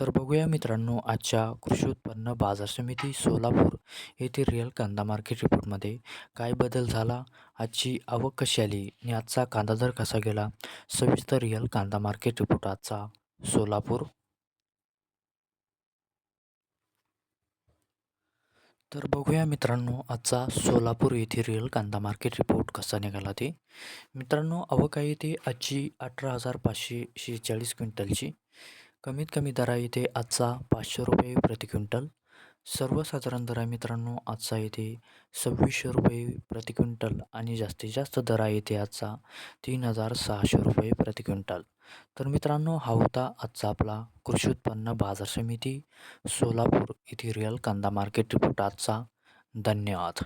तर बघूया मित्रांनो आजच्या कृषी उत्पन्न बाजार समिती सोलापूर येथे रिअल कांदा मार्केट रिपोर्टमध्ये काय बदल झाला आजची आवक कशी आली आणि आजचा कांदा दर कसा गेला सविस्तर रिअल कांदा मार्केट रिपोर्ट आजचा सोलापूर. तर बघूया मित्रांनो आजचा सोलापूर येथे रिअल कांदा मार्केट रिपोर्ट कसा निघाला ते. मित्रांनो आवक आहे ते आजची अठरा हजार पाचशे शेहेचाळीस क्विंटलची. कमीत कमी दरा येते आजचा पाचशे रुपये प्रति क्विंटल. सर्वसाधारण दरा मित्रांनो आजचा येते सव्वीसशे रुपये प्रति क्विंटल आणि जास्तीत जास्त दरा येते आजचा तीन हजार सहाशे रुपये प्रति क्विंटल. तर मित्रांनो हा होता आजचा आपला कृषी उत्पन्न बाजार समिती सोलापूर येथे रिअल कांदा मार्केट रिपोर्ट आजचा. धन्यवाद.